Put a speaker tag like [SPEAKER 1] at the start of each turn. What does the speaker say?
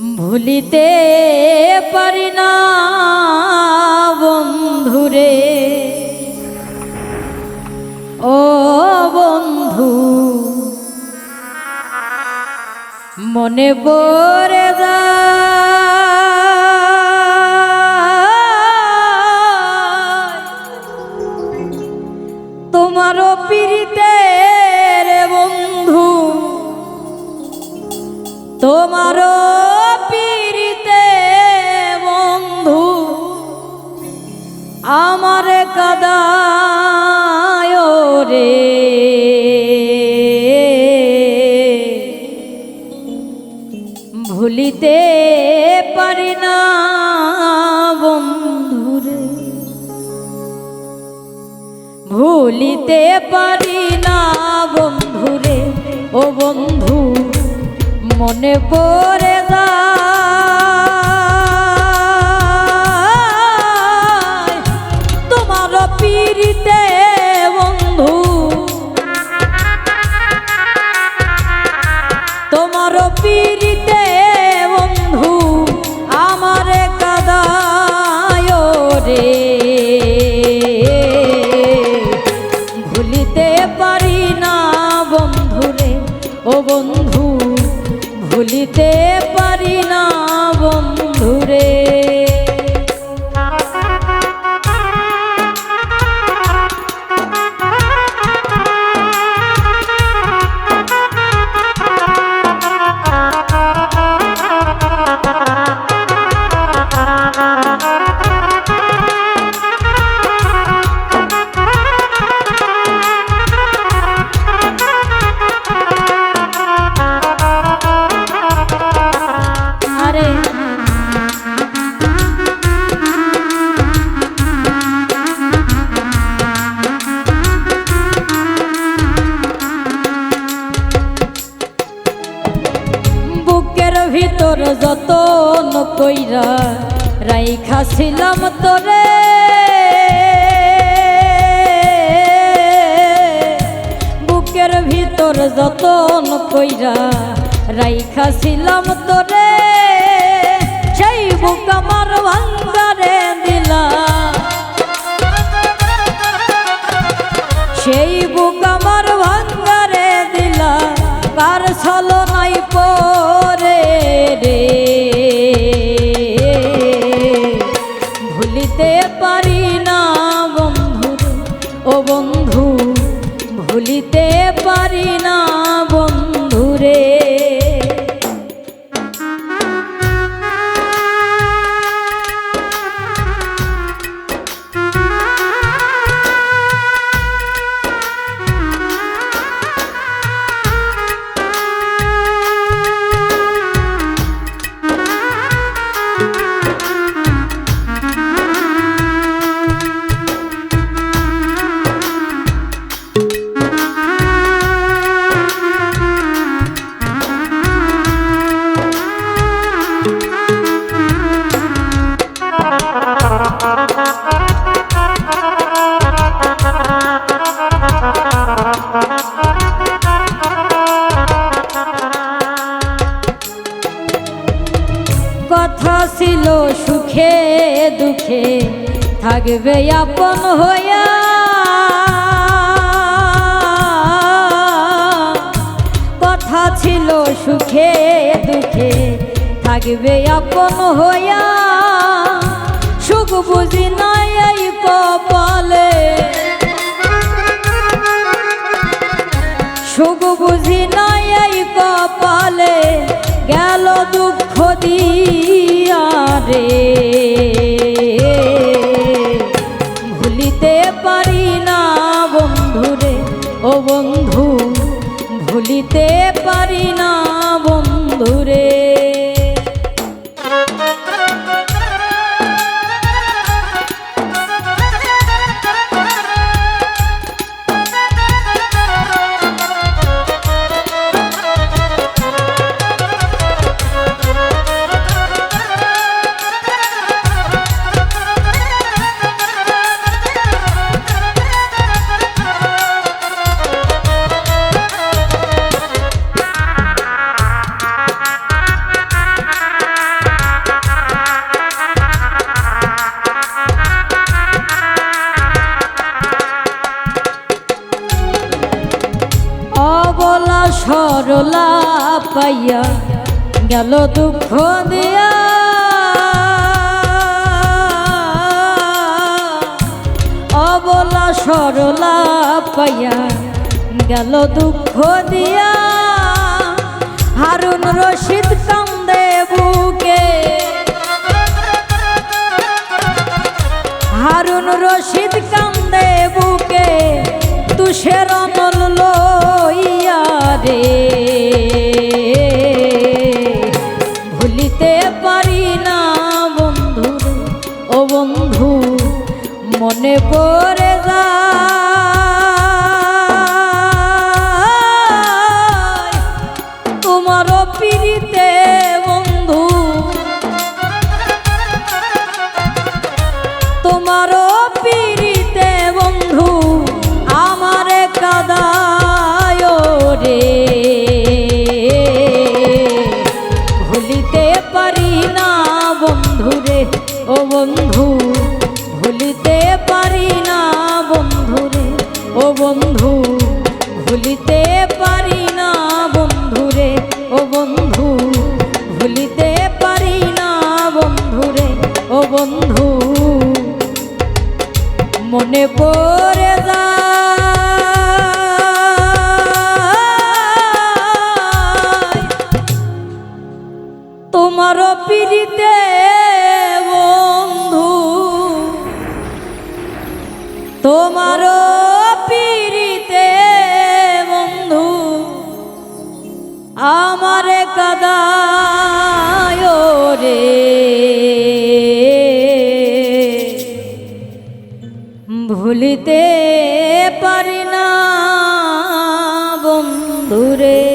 [SPEAKER 1] ভুলিতে পারি না বন্ধুরে। ও বন্ধু মনে পড়ে যায় আমার রে। ভুলিতে পারি না বন্ধুরে। ভুলিতে পারি না বন্ধুরে। ও বন্ধু মনে পড়ে পীড়িতে বন্ধু। তোমার পীড়িতে বন্ধু আমার কাদায় রে। ভুলিতে পারি না বন্ধুরে, ও বন্ধু, ভুলিতে যতন কইরা রাইখা ছিলাম তোরে। বুকের ভিতর যতন কইরা রাইখা ছিলাম তোরে। কার ছলো নাই পরে রে। ভুলিতে পারি না বন্ধু ও বন্ধু দুঃখে থাকবে আপন হইয়া। কথা ছিল সুখে দুঃখে থাকবে আপন হইয়া। সুখ বুঝি নাই ভুলিতে পাইয়া গেল দুঃখ দিয়া। অবলা সরলা পাইয়া গেল দুঃখ দিয়া। বন্ধু, ভুলিতে পারি না বন্ধু রে ও বন্ধু, ভুলিতে পারি না বন্ধু রে ও বন্ধু, মনে পড়ে যায় তোমার পিড়িতে বন্ধু। তোমার ভুলিতে পারি না বন্ধুরে।